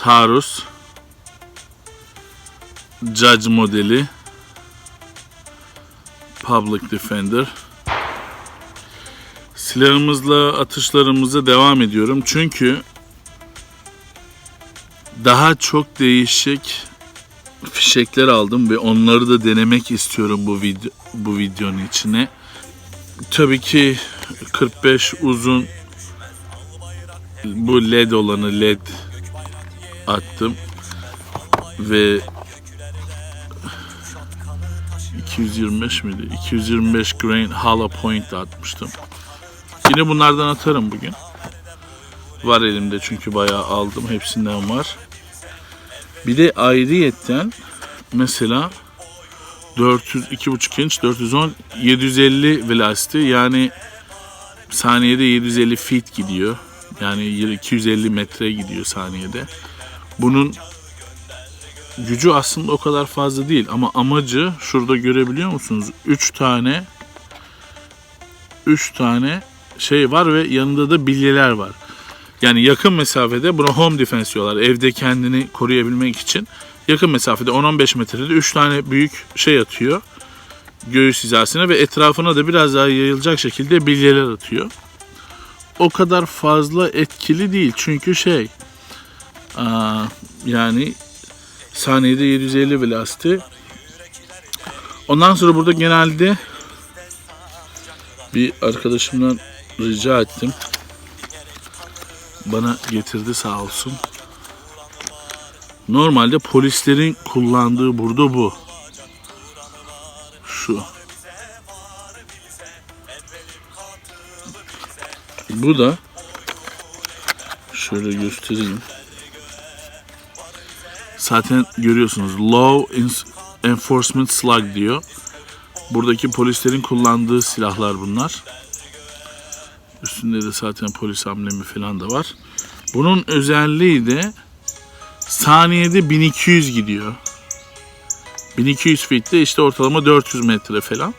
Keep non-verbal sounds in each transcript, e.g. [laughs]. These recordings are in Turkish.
Taarruz. Judge modeli. Public Defender. Silahımızla atışlarımıza devam ediyorum. Çünkü daha çok değişik fişekler aldım ve onları da denemek istiyorum bu video bu videonun içine. Tabii ki 45 uzun bu led olanı led attım ve 225 miydi? 225 grain hollow point atmıştım. Yine bunlardan atarım bugün. Var elimde çünkü bayağı aldım. Hepsinden var. Bir de ayrıyetten mesela 400 2.5 inç 410 750 velocity yani saniyede 750 feet gidiyor. Yani 250 metre gidiyor saniyede. Bunun gücü aslında o kadar fazla değil ama amacı şurada görebiliyor musunuz? 3 tane 3 tane şey var ve yanında da bilyeler var. Yani yakın mesafede buna home defense diyorlar. Evde kendini koruyabilmek için yakın mesafede 10-15 metrede 3 tane büyük şey atıyor. Göğüs hizasına ve etrafına da biraz daha yayılacak şekilde bilyeler atıyor. O kadar fazla etkili değil çünkü şey yani saniyede 750 velocity. Ondan sonra burada genelde bir arkadaşımdan rica ettim. Bana getirdi sağ olsun. Normalde polislerin kullandığı burada bu. Şu. Bu da şöyle göstereyim. Zaten görüyorsunuz Law Enforcement Slug diyor. Buradaki polislerin kullandığı silahlar bunlar. Üstünde de zaten polis amblemi falan da var. Bunun özelliği de saniyede 1200 gidiyor. 1200 feet'te işte ortalama 400 metre falan.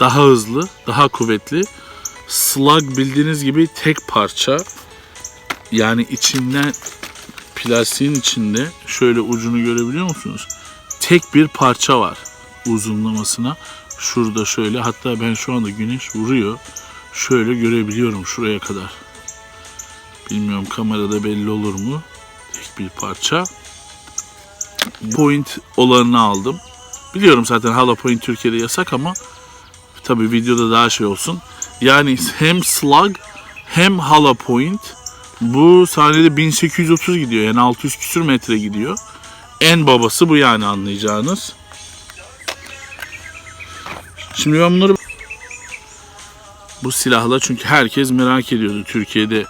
Daha hızlı, daha kuvvetli. Slug bildiğiniz gibi tek parça. Yani içinden plastiğin içinde şöyle ucunu görebiliyor musunuz? Tek bir parça var uzunlamasına. Şurada şöyle hatta ben şu anda güneş vuruyor. Şöyle görebiliyorum şuraya kadar. Bilmiyorum kamerada belli olur mu? Tek bir parça. Point olanını aldım. Biliyorum zaten Hollow Point Türkiye'de yasak ama tabi videoda daha şey olsun. Yani hem slug hem hollow point bu saniyede 1830 gidiyor. Yani 600 küsür metre gidiyor. En babası bu yani anlayacağınız. Şimdi ben bunları bu silahla çünkü herkes merak ediyordu Türkiye'de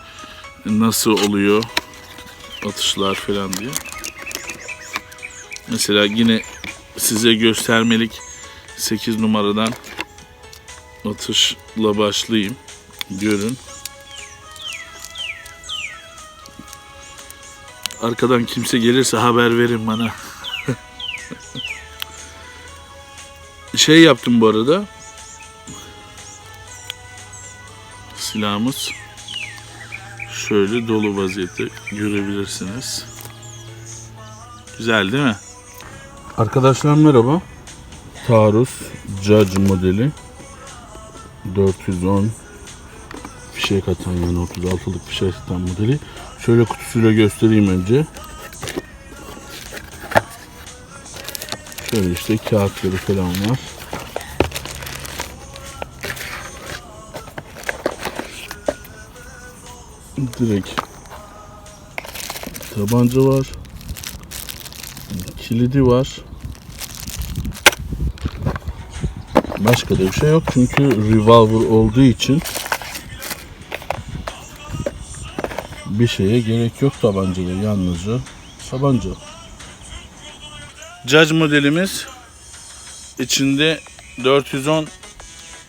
nasıl oluyor atışlar falan diye. Mesela yine size göstermelik 8 numaradan atışla başlayayım. Görün. Arkadan kimse gelirse haber verin bana. şey yaptım bu arada. Silahımız şöyle dolu vaziyette görebilirsiniz. Güzel değil mi? Arkadaşlar merhaba. Taarruz Judge modeli 410 fişek atan yani 36'lık fişek atan modeli. Şöyle kutusuyla göstereyim önce. Şöyle işte kağıtları falan var. Direkt tabanca var. Kilidi var. Başka da bir şey yok çünkü revolver olduğu için bir şeye gerek yok tabancada yalnızca tabanca. Judge modelimiz içinde 410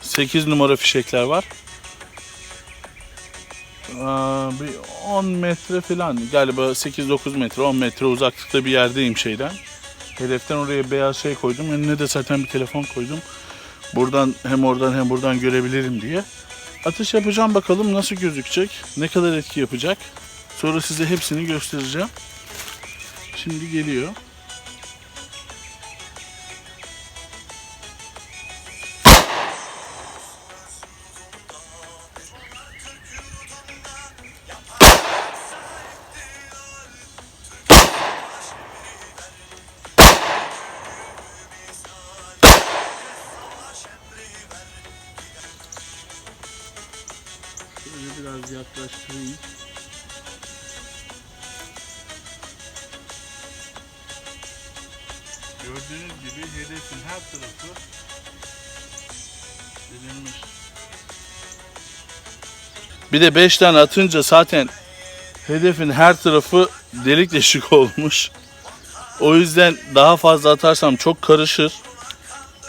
8 numara fişekler var. Aa, bir 10 metre falan galiba 8-9 metre 10 metre uzaklıkta bir yerdeyim şeyden. Hedeften oraya beyaz şey koydum. Önüne de zaten bir telefon koydum. Buradan hem oradan hem buradan görebilirim diye. Atış yapacağım bakalım nasıl gözükecek. Ne kadar etki yapacak. Sonra size hepsini göstereceğim. Şimdi geliyor. Şöyle biraz yaklaştırayım. Gördüğünüz gibi hedefin her tarafı delinmiş. Bir de 5 tane atınca zaten hedefin her tarafı delik deşik olmuş. O yüzden daha fazla atarsam çok karışır.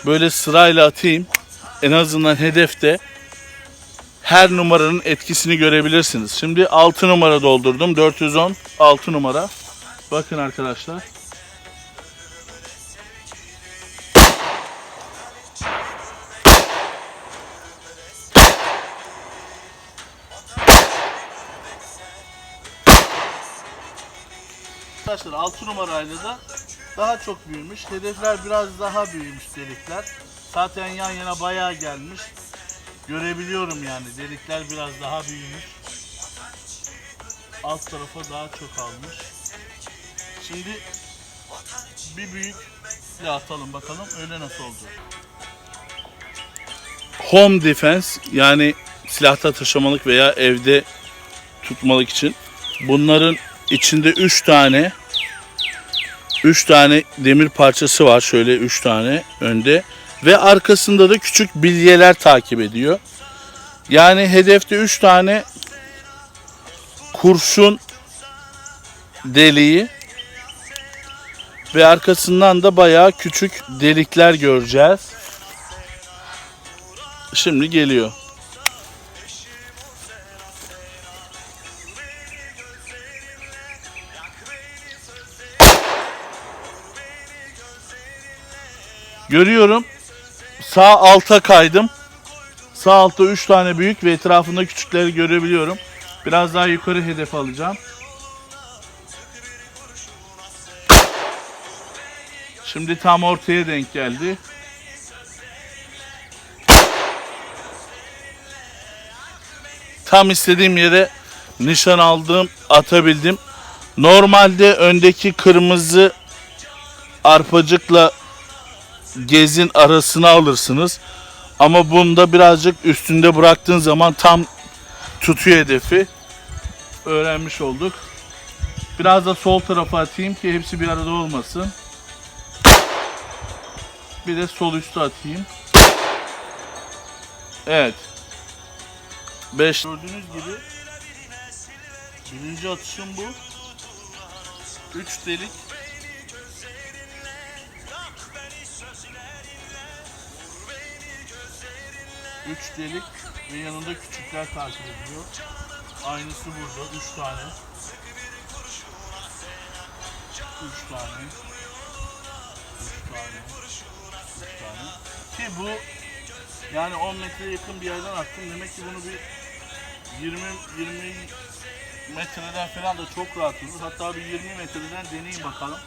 Böyle sırayla atayım. En azından hedefte her numaranın etkisini görebilirsiniz. Şimdi 6 numara doldurdum. 410 6 numara. Bakın arkadaşlar. Arkadaşlar 6 numarayla da daha çok büyümüş. Hedefler biraz daha büyümüş delikler. Zaten yan yana bayağı gelmiş. Görebiliyorum yani delikler biraz daha büyümüş. Alt tarafa daha çok almış. Şimdi bir büyük silah atalım bakalım öyle nasıl oldu. Home defense yani silahta taşımalık veya evde tutmalık için. Bunların içinde 3 tane 3 tane demir parçası var. Şöyle 3 tane önde ve arkasında da küçük bilyeler takip ediyor. Yani hedefte 3 tane kurşun deliği ve arkasından da bayağı küçük delikler göreceğiz. Şimdi geliyor. Görüyorum. Sağ alta kaydım. Sağ altta 3 tane büyük ve etrafında küçükleri görebiliyorum. Biraz daha yukarı hedef alacağım. Şimdi tam ortaya denk geldi. Tam istediğim yere nişan aldım, atabildim. Normalde öndeki kırmızı arpacıkla gezin arasına alırsınız. Ama bunda birazcık üstünde bıraktığın zaman tam tutuyor hedefi. Öğrenmiş olduk. Biraz da sol tarafa atayım ki hepsi bir arada olmasın. Bir de sol üstü atayım. Evet. 5 Gördüğünüz gibi birinci atışım bu. 3 delik Üç delik ve yanında küçükler takip ediyor. Aynısı burada. Üç tane. Üç tane. Üç tane. Üç tane. Ki bu yani 10 metreye yakın bir yerden attım. Demek ki bunu bir 20 20 metreden falan da çok rahat vurur. Hatta bir 20 metreden deneyin bakalım.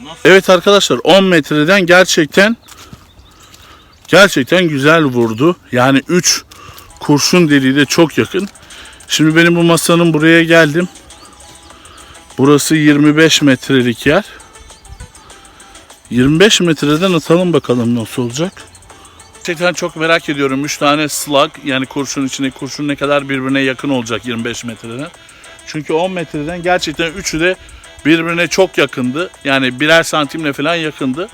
Nasıl? Evet arkadaşlar 10 metreden gerçekten gerçekten güzel vurdu. Yani 3 kurşun deliği de çok yakın. Şimdi benim bu masanın buraya geldim. Burası 25 metrelik yer. 25 metreden atalım bakalım nasıl olacak. Gerçekten çok merak ediyorum. 3 tane slug yani kurşun içine kurşun ne kadar birbirine yakın olacak 25 metreden. Çünkü 10 metreden gerçekten üçü de birbirine çok yakındı. Yani birer santimle falan yakındı.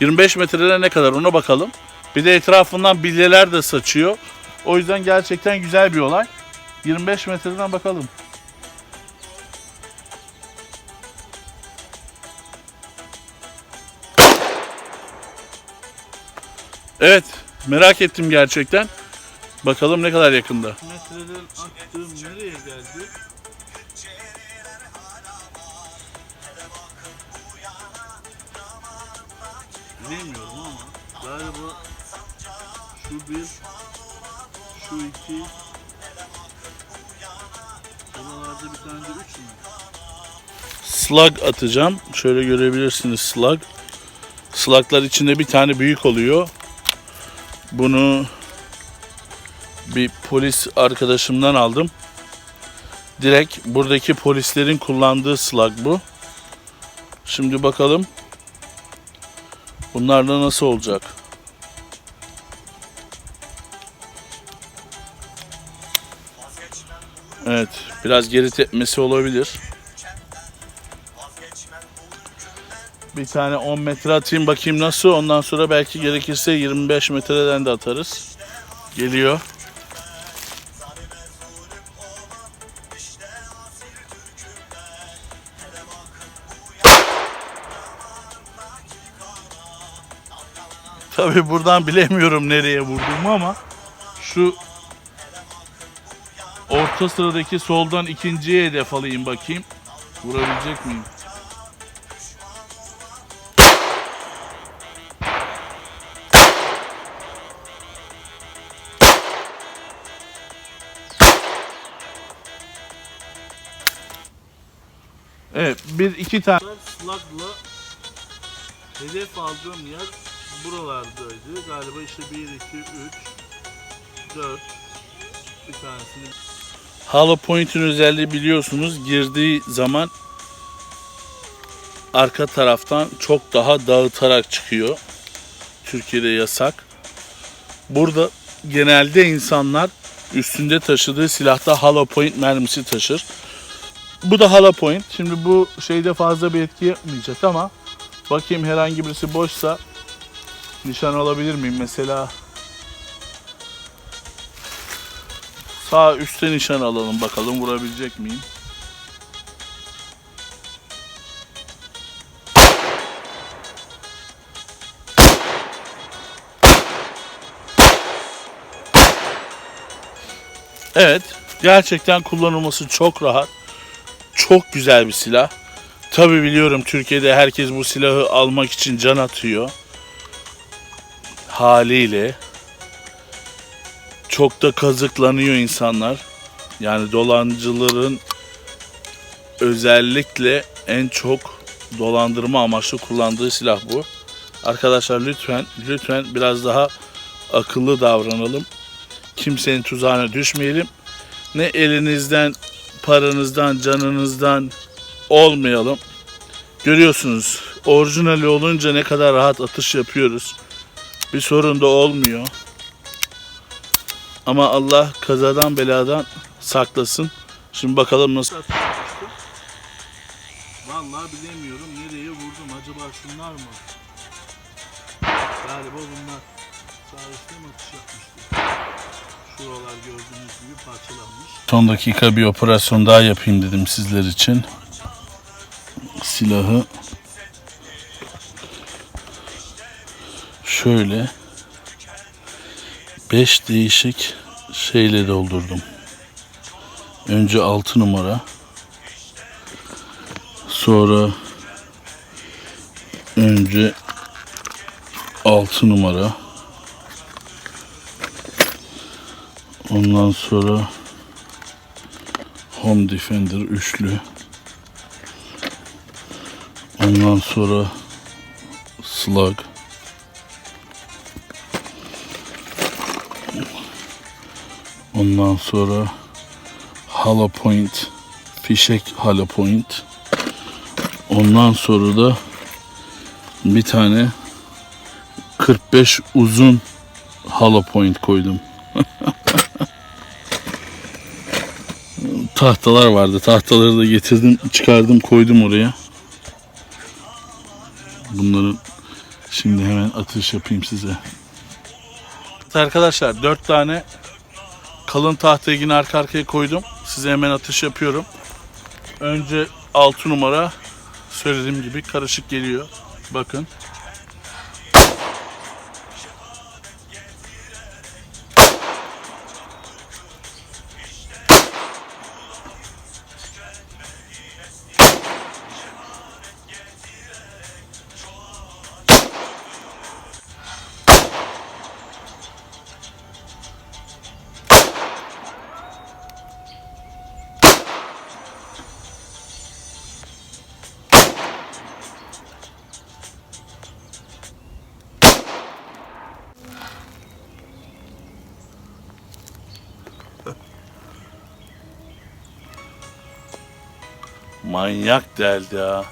25 metrede ne kadar ona bakalım. Bir de etrafından bilyeler de saçıyor. O yüzden gerçekten güzel bir olay. 25 metreden bakalım. Evet, merak ettim gerçekten. Bakalım ne kadar yakında. Metreden attığım ama galiba şu bir, şu iki, buralarda bir tane de üç mü? slug atacağım. Şöyle görebilirsiniz slug. Sluglar içinde bir tane büyük oluyor. Bunu bir polis arkadaşımdan aldım. Direkt buradaki polislerin kullandığı slug bu. Şimdi bakalım bunlarla nasıl olacak. Evet, biraz geri tepmesi olabilir. Bir tane 10 metre atayım bakayım nasıl. Ondan sonra belki gerekirse 25 metreden de atarız. Geliyor. Tabi buradan bilemiyorum nereye vurduğumu ama şu orta sıradaki soldan ikinciye hedef alayım bakayım. Vurabilecek miyim? Evet, bir iki tane slug'la hedef aldığım yer buralardaydı. Galiba işte 1, 2, 3, 4 bir tanesini Hollow Point'in özelliği biliyorsunuz girdiği zaman arka taraftan çok daha dağıtarak çıkıyor. Türkiye'de yasak. Burada genelde insanlar üstünde taşıdığı silahta Hollow Point mermisi taşır. Bu da Hollow Point. Şimdi bu şeyde fazla bir etki yapmayacak ama bakayım herhangi birisi boşsa nişan alabilir miyim? Mesela sağ üstte nişan alalım bakalım vurabilecek miyim? Evet, gerçekten kullanılması çok rahat. Çok güzel bir silah. Tabi biliyorum Türkiye'de herkes bu silahı almak için can atıyor. Haliyle çok da kazıklanıyor insanlar. Yani dolancıların özellikle en çok dolandırma amaçlı kullandığı silah bu. Arkadaşlar lütfen lütfen biraz daha akıllı davranalım. Kimsenin tuzağına düşmeyelim. Ne elinizden, paranızdan, canınızdan olmayalım. Görüyorsunuz orijinali olunca ne kadar rahat atış yapıyoruz. Bir sorun da olmuyor. Ama Allah kazadan beladan saklasın. Şimdi bakalım nasıl Vallahi bilemiyorum nereye vurdum. Acaba şunlar mı? Galiba bunlar. Üstte mi atış yapmıştı? Şuralar gördüğünüz gibi parçalanmış. Son dakika bir operasyon daha yapayım dedim sizler için. Silahı şöyle 5 değişik şeyle doldurdum. Önce 6 numara. Sonra önce 6 numara. Ondan sonra Home Defender üçlü. Ondan sonra Slug. Ondan sonra Hollow Point. Fişek Hollow Point. Ondan sonra da bir tane 45 uzun Hollow Point koydum. [laughs] Tahtalar vardı. Tahtaları da getirdim, çıkardım, koydum oraya. Bunların şimdi hemen atış yapayım size. Arkadaşlar 4 tane kalın tahtayı yine arka arkaya koydum. Size hemen atış yapıyorum. Önce 6 numara söylediğim gibi karışık geliyor. Bakın. Manyak deldi ya.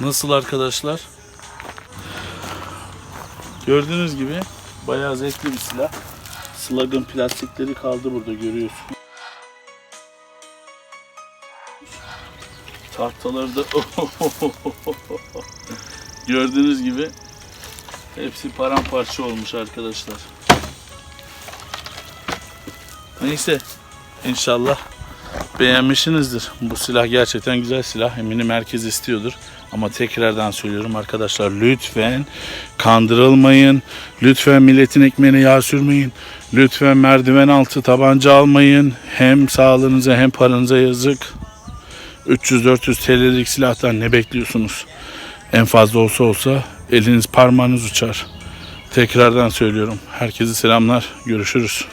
Nasıl arkadaşlar? Gördüğünüz gibi bayağı zevkli bir silah. Slug'ın plastikleri kaldı burada görüyorsun. Tahtaları da [laughs] gördüğünüz gibi hepsi paramparça olmuş arkadaşlar. Neyse inşallah beğenmişsinizdir. Bu silah gerçekten güzel silah. Eminim herkes istiyordur. Ama tekrardan söylüyorum arkadaşlar lütfen kandırılmayın. Lütfen milletin ekmeğine yağ sürmeyin. Lütfen merdiven altı tabanca almayın. Hem sağlığınıza hem paranıza yazık. 300-400 TL'lik silahtan ne bekliyorsunuz? En fazla olsa olsa eliniz parmağınız uçar. Tekrardan söylüyorum. Herkese selamlar. Görüşürüz.